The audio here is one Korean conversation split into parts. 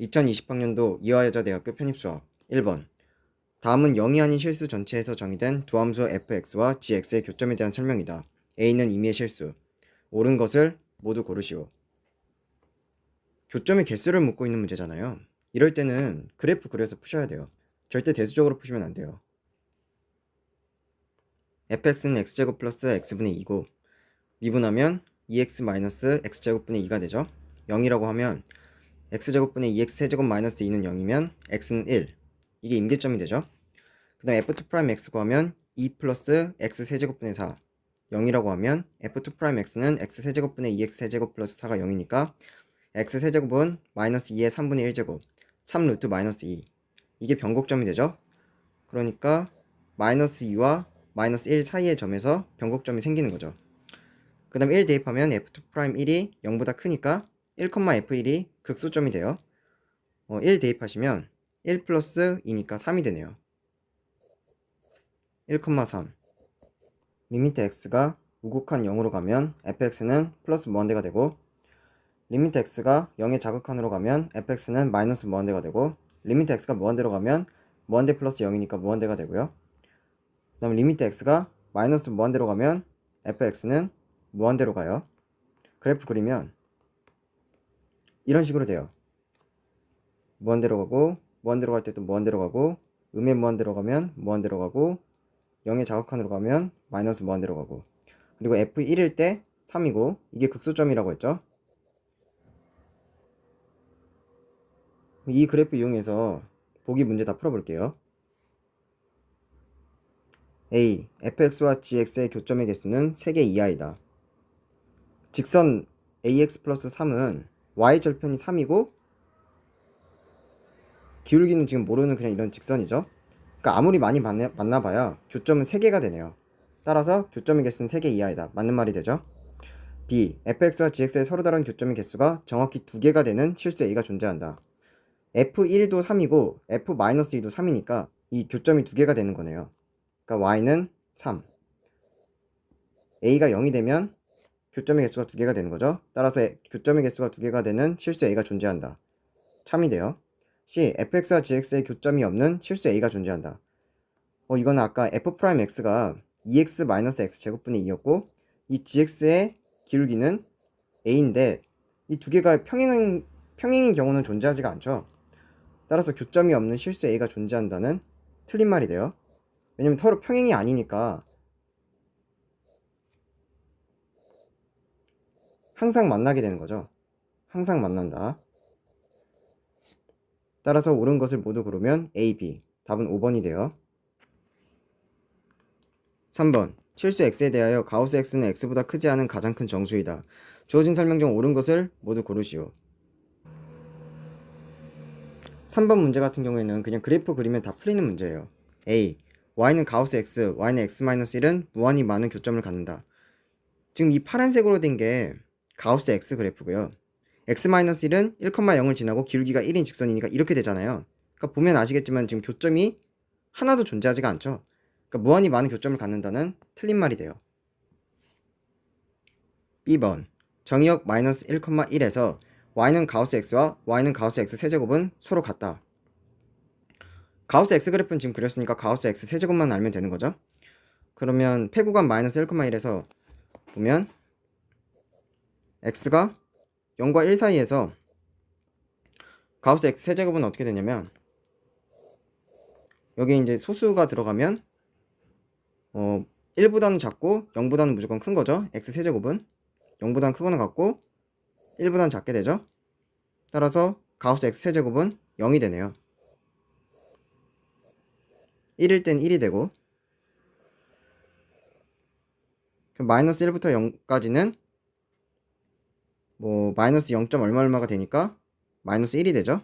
2020학년도 이화여자대학교 편입수학 1번 다음은 0이 아닌 실수 전체에서 정의된 두 함수 fx와 gx의 교점에 대한 설명이다. a는 임의의 실수. 옳은 것을 모두 고르시오. 교점의 개수를 묻고 있는 문제잖아요. 이럴 때는 그래프 그려서 푸셔야 돼요. 절대 대수적으로 푸시면 안 돼요. fx는 x제곱 플러스 x분의 2고 미분하면 2x 마이너스 x제곱분의 2가 되죠. 0이라고 하면 x제곱분의 2x 세제곱 마이너스 2는 0이면 x는 1 이게 임계점이 되죠. 그 다음 f2 프라임 x 구하면 2 플러스 x 세제곱분의 4 0이라고 하면 f2 프라임 x는 x 세제곱분의 2x 세제곱 플러스 4가 0이니까 x 세제곱은 마이너스 2의 3분의 1제곱 3 루트 마이너스 2 이게 변곡점이 되죠. 그러니까 마이너스 2와 마이너스 1 사이의 점에서 변곡점이 생기는 거죠. 그 다음 1 대입하면 f2 프라임 1이 0보다 크니까 1,f1이 극소점이 돼요. 어, 1 대입하시면 1 플러스 2니까 3이 되네요. 1,3 리미트 x가 우극한 0으로 가면 fx는 플러스 무한대가 되고 리미트 x가 0의 자극한으로 가면 fx는 마이너스 무한대가 되고 리미트 x가 무한대로 가면 무한대 플러스 0이니까 무한대가 되고요. 그 다음 리미트 x가 마이너스 무한대로 가면 fx는 무한대로 가요. 그래프 그리면 이런 식으로 돼요. 무한대로 가고 무한대로 갈 때 또 무한대로 가고 음의 무한대로 가면 무한대로 가고 0의 자극한으로 가면 마이너스 무한대로 가고 그리고 f1일 때 3이고 이게 극소점이라고 했죠. 이 그래프 이용해서 보기 문제 다 풀어볼게요. A. fx와 gx의 교점의 개수는 3개 이하이다. 직선 ax 플러스 3은 y 절편이 3이고 기울기는 지금 모르는 그냥 이런 직선이죠. 그러니까 아무리 많이 만나, 만나봐야 교점은 3개가 되네요. 따라서 교점의 개수는 3개 이하이다. 맞는 말이 되죠. B. fx와 gx의 서로 다른 교점의 개수가 정확히 2개가 되는 실수 a가 존재한다. f1도 3이고 f-2도 3이니까 이 교점이 2개가 되는 거네요. 그러니까 y는 3. a가 0이 되면 교점의 개수가 2개가 되는 거죠. 따라서 교점의 개수가 2개가 되는 실수 a가 존재한다. 참이 돼요. C. fx와 gx의 교점이 없는 실수 a가 존재한다. 어, 이거는 아까 f'x가 2x-x 제곱분의 2였고 이 gx의 기울기는 a인데 이 두 개가 평행인, 평행인 경우는 존재하지가 않죠. 따라서 교점이 없는 실수 a가 존재한다는 틀린 말이 돼요. 왜냐면 서로 평행이 아니니까 항상 만나게 되는 거죠. 항상 만난다. 따라서 옳은 것을 모두 고르면 A, B. 답은 5번이 돼요. 3번. 실수 x에 대하여 가우스 x는 x보다 크지 않은 가장 큰 정수이다. 주어진 설명 중 옳은 것을 모두 고르시오. 3번 문제 같은 경우에는 그냥 그래프 그리면 다 풀리는 문제예요. A. y는 가우스 x, y는 x-1은 무한히 많은 교점을 갖는다. 지금 이 파란색으로 된 게 가우스 x 그래프고요. x-1은 1,0을 지나고 기울기가 1인 직선이니까 이렇게 되잖아요. 그러니까 보면 아시겠지만 지금 교점이 하나도 존재하지가 않죠. 그러니까 무한히 많은 교점을 갖는다는 틀린 말이 돼요. B번 정의역 마이너스 1,1에서 y는 가우스 x와 y는 가우스 x 세제곱은 서로 같다. 가우스 x 그래프는 지금 그렸으니까 가우스 x 세제곱만 알면 되는 거죠. 그러면 폐구간 마이너스 1,1에서 보면 x가 0과 1 사이에서 가우스 x 세제곱은 어떻게 되냐면 여기 이제 소수가 들어가면 어 1보다는 작고 0보다는 무조건 큰 거죠. x 세제곱은 0보다는 크거나 같고 1보다는 작게 되죠. 따라서 가우스 x 세제곱은 0이 되네요. 1일 땐 1이 되고 마이너스 1부터 0까지는 뭐 마이너스 0. 얼마 얼마가 되니까 마이너스 1이 되죠.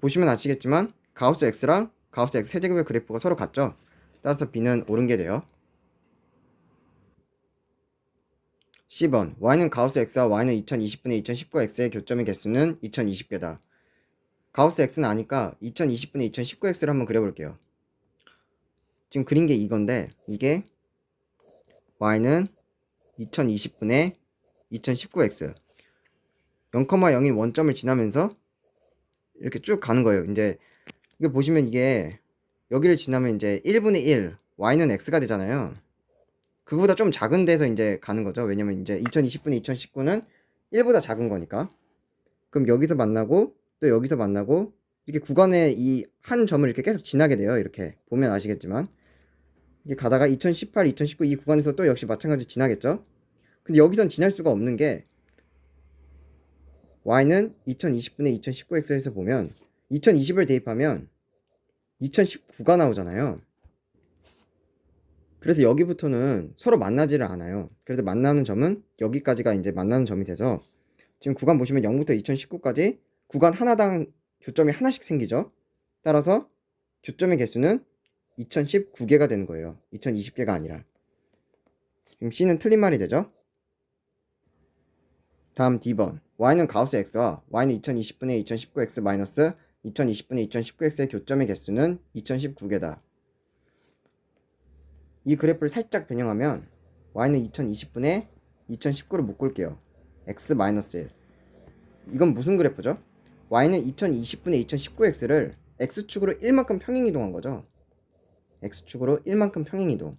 보시면 아시겠지만 가우스 x랑 가우스 x 세제곱의 그래프가 서로 같죠. 따라서 b는 옳은 게 돼요. 10번 y는 가우스 x와 y는 2020분의 2019x의 교점의 개수는 2020개다. 가우스 x는 아니까 2020분의 2019x를 한번 그려볼게요. 지금 그린 게 이건데 이게 y는 2020분의 2019x 0,0인 원점을 지나면서 이렇게 쭉 가는 거예요. 이제 이거 보시면 이게 여기를 지나면 이제 1분의 1, y는 x가 되잖아요. 그거보다 좀 작은 데서 이제 가는 거죠. 왜냐면 이제 2020분의 2019는 1보다 작은 거니까. 그럼 여기서 만나고 또 여기서 만나고 이렇게 구간에 이 한 점을 이렇게 계속 지나게 돼요. 이렇게 보면 아시겠지만 이게 가다가 2018, 2019 이 구간에서 또 역시 마찬가지로 지나겠죠. 근데 여기선 지날 수가 없는 게 y는 2020분의 2019x에서 보면 2020을 대입하면 2019가 나오잖아요. 그래서 여기부터는 서로 만나지를 않아요. 그래서 만나는 점은 여기까지가 이제 만나는 점이 돼서 지금 구간 보시면 0부터 2019까지 구간 하나당 교점이 하나씩 생기죠. 따라서 교점의 개수는 2019개가 되는 거예요. 2020개가 아니라. 지금 C는 틀린 말이 되죠. 다음 D번. Y는 가우스 X와 Y는 2020분의 2019X 마이너스 2020분의 2019X의 교점의 개수는 2019개다. 이 그래프를 살짝 변형하면 Y는 2020분의 2019를 묶을게요. X 마이너스 1. 이건 무슨 그래프죠? Y는 2020분의 2019X를 X축으로 1만큼 평행 이동한 거죠. X축으로 1만큼 평행이동.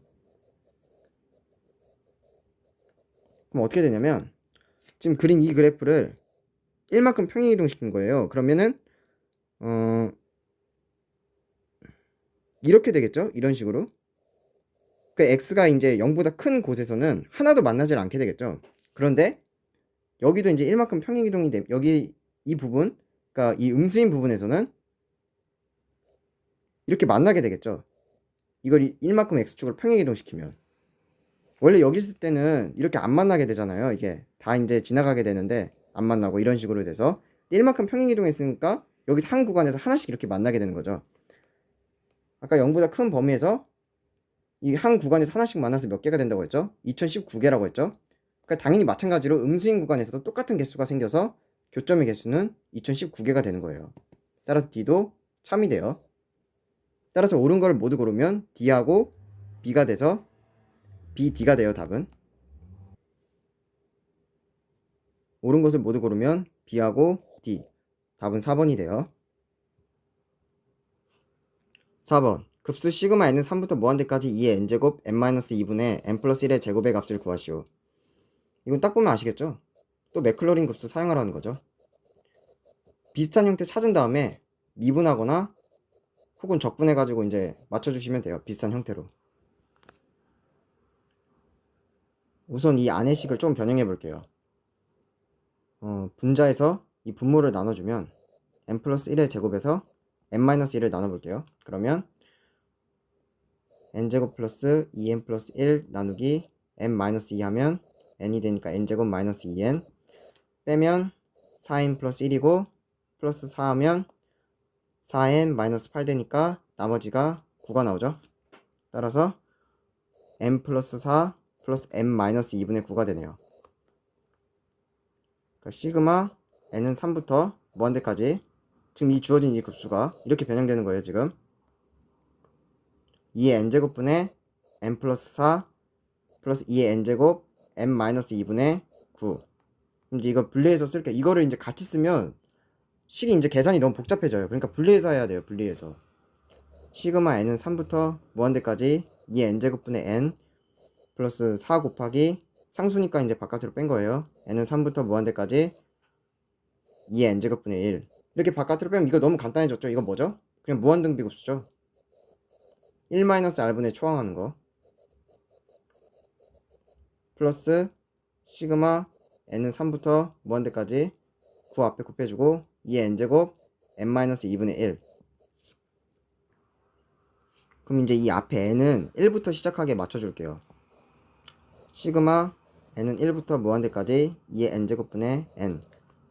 그럼 어떻게 되냐면 지금 그린 이 그래프를 1만큼 평행이동 시킨 거예요. 그러면은 어 이렇게 되겠죠? 이런 식으로. 그 x가 이제 0보다 큰 곳에서는 하나도 만나질 않게 되겠죠. 그런데 여기도 이제 1만큼 평행이동이 되 여기 이 부분, 그러니까 이 음수인 부분에서는 이렇게 만나게 되겠죠. 이걸 1만큼 x축으로 평행 이동시키면 원래 여기 있을 때는 이렇게 안 만나게 되잖아요. 이게 다 이제 지나가게 되는데 안 만나고 이런 식으로 돼서 1만큼 평행 이동했으니까 여기서 한 구간에서 하나씩 이렇게 만나게 되는 거죠. 아까 0보다 큰 범위에서 이 한 구간에서 하나씩 만나서 몇 개가 된다고 했죠? 2019개라고 했죠? 그러니까 당연히 마찬가지로 음수인 구간에서도 똑같은 개수가 생겨서 교점의 개수는 2019개가 되는 거예요. 따라서 D도 참이 돼요. 따라서 옳은 걸 모두 고르면 D하고 B가 돼서 B, D가 돼요, 답은. 옳은 것을 모두 고르면 B하고 D. 답은 4번이 돼요. 4번. 급수 시그마 n은 3부터 무한대까지 2의 n제곱 n-2분의 n 플러스 1의 제곱의 값을 구하시오. 이건 딱 보면 아시겠죠? 또 맥클로린 급수 사용하라는 거죠. 비슷한 형태 찾은 다음에 미분하거나 혹은 적분해 가지고 이제 맞춰 주시면 돼요. 비슷한 형태로. 우선 이 안의식을 좀 변형해 볼게요. 어, 분자에서 이 분모를 나눠주면 n 플러스 1의 제곱에서 n-1을 나눠볼게요. 그러면 n제곱 플러스 2n 플러스 1 나누기 n-2 하면 n이 되니까 n제곱 마이너스 2n 빼면 4n 플러스 1이고 플러스 4 하면 4n 마이너스 8 되니까 나머지가 9가 나오죠. 따라서 n 플러스 4 플러스 n 마이너스 2분의 9가 되네요. 그러니까 시그마 n은 3부터 무한대까지 지금 이 주어진 이 급수가 이렇게 변형되는 거예요 지금 2의 n제곱분의 n 플러스 4 플러스 2의 n제곱 n 마이너스 2분의 9 이제 이거 분리해서 쓸게요 이거를 이제 같이 쓰면 식이 이제 계산이 너무 복잡해져요. 그러니까 분리해서 해야 돼요 분리해서. 시그마 n은 3부터 무한대까지 2의 n제곱분의 n 플러스 4 곱하기 상수니까 이제 바깥으로 뺀 거예요. n은 3부터 무한대까지 2의 n제곱분의 1 이렇게 바깥으로 빼면 이거 너무 간단해졌죠? 이거 뭐죠? 그냥 무한등비급수죠? 1-r분의 초항하는 거. 플러스 시그마 n은 3부터 무한대까지 9 앞에 곱해주고 2의 n제곱 n-2분의 1 그럼 이제 이 앞에 n은 1부터 시작하게 맞춰줄게요. 시그마 n은 1부터 무한대까지 2의 n제곱분의 n.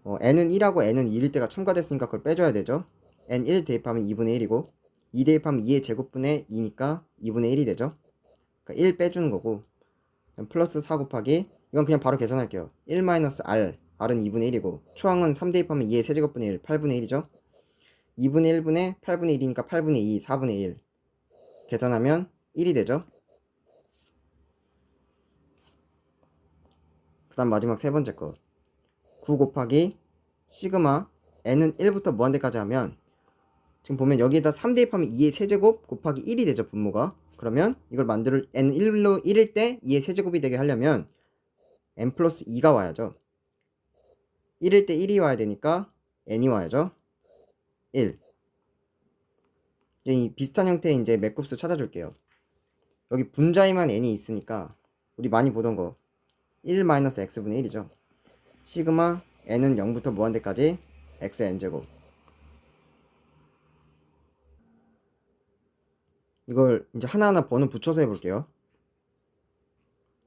어, n은 1하고 n은 2일 때가 첨가됐으니까 그걸 빼줘야 되죠. n 1 대입하면 2분의 1이고 2 대입하면 2의 제곱분의 2니까 2분의 1이 되죠. 그러니까 1 빼주는 거고. 플러스 4 곱하기 이건 그냥 바로 계산할게요. 1 마이너스 r r은 2분의 1이고 초항은 3 대 입하면 2의 세제곱분의 1 8분의 1이죠. 2분의 1분의 8분의 1이니까 8분의 2 4분의 1 계산하면 1이 되죠. 그 다음 마지막 세 번째 거. 9 곱하기 시그마 n은 1부터 무한대까지 하면 지금 보면 여기에다 3 대 입하면 2의 세제곱 곱하기 1이 되죠 분모가. 그러면 이걸 만들 n 1로 1일 때 2의 세제곱이 되게 하려면 n 플러스 2가 와야죠 1일 때 1이 와야 되니까 n이 와야죠. 1 이제 이 비슷한 형태의 이제 맥곱수 찾아줄게요. 여기 분자에만 n이 있으니까 우리 많이 보던 거 1-x분의 1이죠. 시그마 n은 0부터 무한대까지 x n제곱. 이걸 이제 하나하나 번호 붙여서 해볼게요.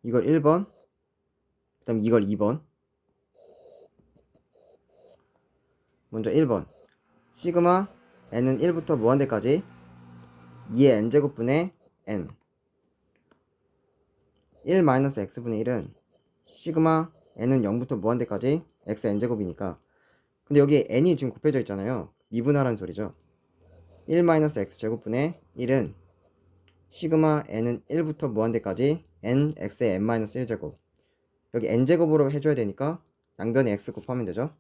이걸 1번 그 다음 이걸 2번 먼저 1번. 시그마 n은 1부터 무한대까지. 2의 n제곱분의 n. 1-x분의 1은 시그마 n은 0부터 무한대까지 x n제곱이니까. 근데 여기 n이 지금 곱해져 있잖아요. 미분하라는 소리죠. 1-x 제곱분의 1은 시그마 n은 1부터 무한대까지 n x의 n-1제곱. 여기 n제곱으로 해줘야 되니까 양변에 x 곱하면 되죠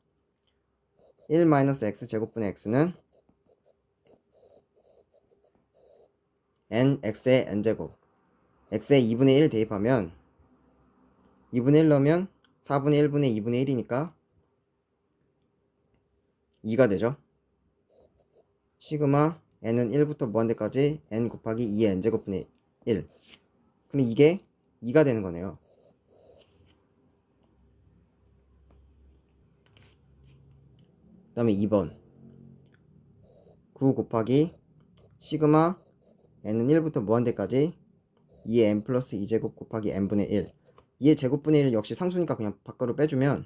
1-x 제곱분의 x는 n x의 n제곱. X의 2분의 1 대입하면 2분의 1 넣으면 4분의 1분의 2분의 1이니까 2가 되죠? 시그마 n은 1부터 무한대까지 n 곱하기 2의 n제곱분의 1 근데 이게 2가 되는 거네요 그 다음에 2번. 9 곱하기 시그마 n은 1부터 무한대까지 2의 n 플러스 2제곱 곱하기 n분의 1 2의 제곱분의 1 역시 상수니까 그냥 밖으로 빼주면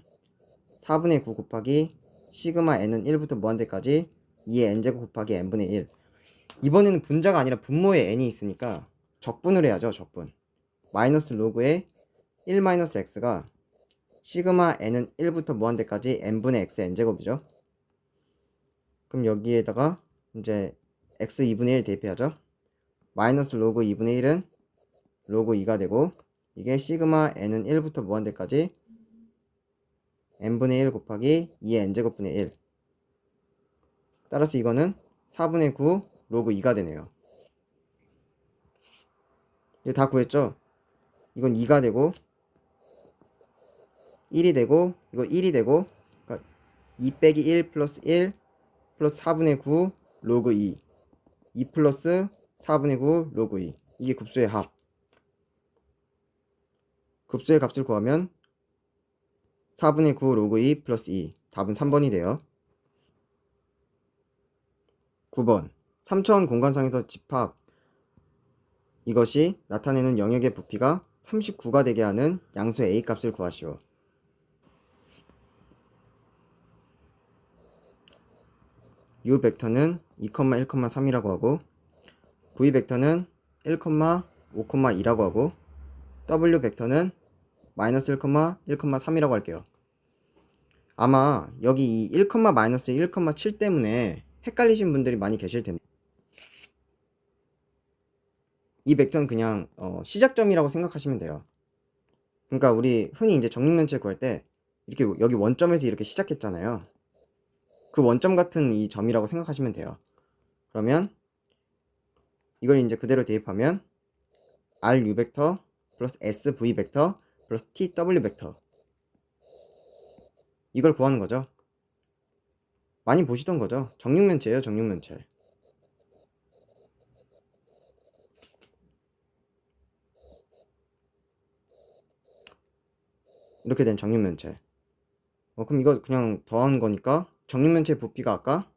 4분의 9 곱하기 시그마 n은 1부터 무한대까지 2의 n제곱 곱하기 n분의 1 이번에는 분자가 아니라 분모에 n이 있으니까 적분을 해야죠 적분. 마이너스 로그의 1 마이너스 x가 시그마 n은 1부터 무한대까지 n분의 x n제곱이죠 그럼 여기에다가 이제 x 2분의 1 대입해야죠. 마이너스 로그 2분의 1은 로그 2가 되고 이게 시그마 n은 1부터 무한대까지 n분의 1 곱하기 2의 n제곱분의 1 따라서 이거는 4분의 9 로그 2가 되네요. 이거 다 구했죠? 이건 2가 되고 1이 되고 이거 1이 되고 그러니까 2 빼기 1 플러스 1 플러스 4분의 9 로그 2 2 플러스 4분의 9 로그 2 이게 급수의 합 급수의 값을 구하면 4분의 9 로그 2 플러스 2 답은 3번이 돼요. 9번. 3차원 공간상에서 집합. 이것이 나타내는 영역의 부피가 39가 되게 하는 양수 A 값을 구하시오 U 벡터는 2,1,3이라고 하고 V 벡터는 1,5,2라고 하고 W 벡터는 마이너스 1,1,3이라고 할게요. 아마 여기 이 1, 마이너스 1,7 때문에 헷갈리신 분들이 많이 계실 텐데 이 벡터는 그냥 어, 시작점이라고 생각하시면 돼요. 그러니까 우리 흔히 이제 정육면체 구할 때 이렇게 여기 원점에서 이렇게 시작했잖아요. 그 원점 같은 이 점이라고 생각하시면 돼요. 그러면 이걸 이제 그대로 대입하면 RU 벡터 플러스 SV 벡터 플러스 TW 벡터 이걸 구하는 거죠. 많이 보시던 거죠. 정육면체예요, 정육면체. 이렇게 된 정육면체. 어, 그럼 이거 그냥 더한 거니까 정육면체 부피가 아까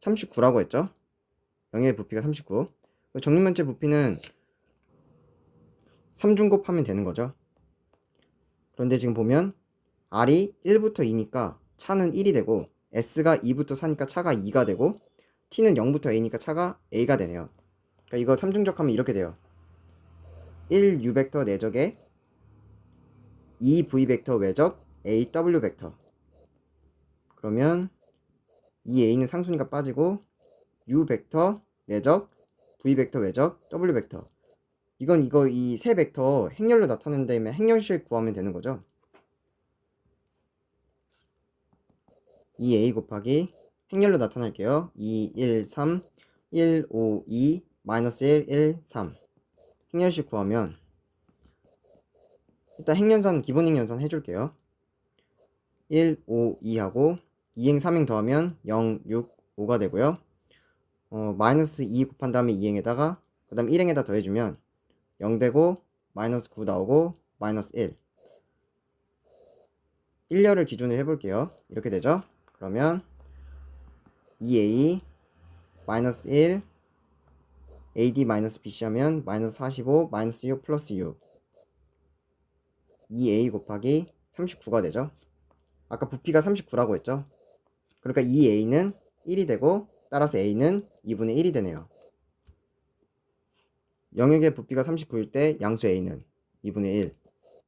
39라고 했죠? 영의 부피가 39. 정육면체 부피는 3중 곱 하면 되는 거죠. 그런데 지금 보면 R이 1부터 2니까 차는 1이 되고 S가 2부터 4니까 차가 2가 되고 T는 0부터 A니까 차가 A가 되네요. 그러니까 이거 3중적하면 이렇게 돼요. 1 U 벡터 내적에 2 V 벡터 외적 A W 벡터. 그러면 이 A는 상수니까 빠지고 U 벡터 내적 V 벡터 외적 W 벡터. 이건 이거 이 세 벡터 행렬로 나타낸 다음에 행렬실 구하면 되는 거죠. 2a 곱하기 행렬로 나타낼게요. 2, 1, 3, 1, 5, 2, 마이너스 1, 1, 3 행렬식 구하면 일단 행연산 기본 행연산 해줄게요. 1, 5, 2하고 2행 3행 더하면 0, 6, 5가 되고요. 어, 마이너스 2 곱한 다음에 2행에다가 그 다음 1행에다 더해주면 0 되고 마이너스 9 나오고 마이너스 1 1렬을 기준으로 해볼게요. 이렇게 되죠? 그러면 2a 마이너스 1 ad 마이너스 bc 하면 마이너스 45 마이너스 6 플러스 6 2a 곱하기 39가 되죠. 아까 부피가 39라고 했죠. 그러니까 2a는 1이 되고 따라서 a는 2분의 1이 되네요. 영역의 부피가 39일 때 양수 a는 2분의 1